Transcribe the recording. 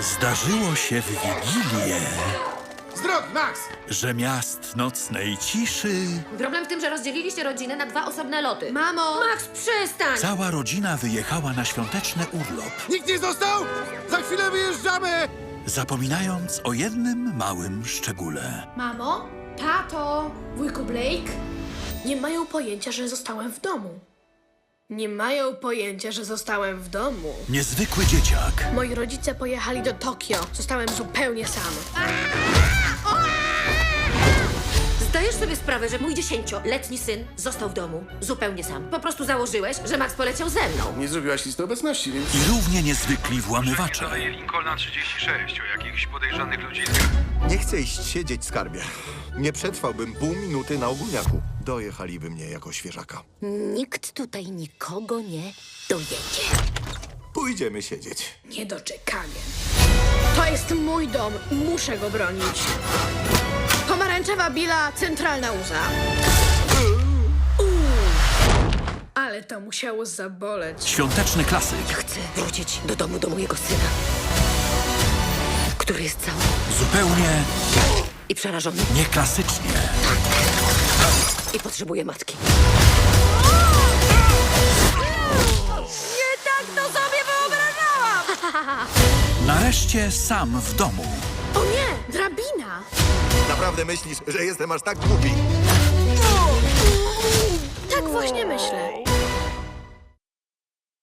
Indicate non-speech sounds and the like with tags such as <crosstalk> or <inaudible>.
Zdarzyło się w Wigilię, Z drogi, Max! że miast nocnej ciszy Problem w tym, że rozdzieliliście rodzinę na dwa osobne loty. Mamo! Max, przestań! cała rodzina wyjechała na świąteczny urlop, Nikt nie został? Za chwilę wyjeżdżamy! zapominając o jednym małym szczególe. Mamo? Tato? Wujku Blake? Nie mają pojęcia, że zostałem w domu. Nie mają pojęcia, że zostałem w domu. Niezwykły dzieciak Moi rodzice pojechali do Tokio. Zostałem zupełnie sam. Zdajesz sobie sprawę, że mój dziesięcioletni syn został w domu zupełnie sam. Po prostu założyłeś, że Max poleciał ze mną. Nie zrobiłaś listy obecności, więc... i równie niezwykli włamywacze. Dodaje Lincolna 36 o jakichś podejrzanych ludziskach. Nie chcę iść siedzieć, skarbie. Nie przetrwałbym pół minuty na ogólniaku. Dojechaliby mnie jako świeżaka. Nikt tutaj nikogo nie dojedzie. Pójdziemy siedzieć. Niedoczekanie. To jest mój dom. Muszę go bronić. Pomarańczowa bila, centralna łza. Ale to musiało zaboleć. Świąteczny klasyk, Chcę wrócić do domu do mojego syna, który jest cały zupełnie i przerażony nieklasycznie. I potrzebuje matki. Nie tak to sobie wyobrażałam! <laughs> Nareszcie sam w domu. O nie! Drabina! Naprawdę myślisz, że jestem aż tak głupi? Tak właśnie myślę.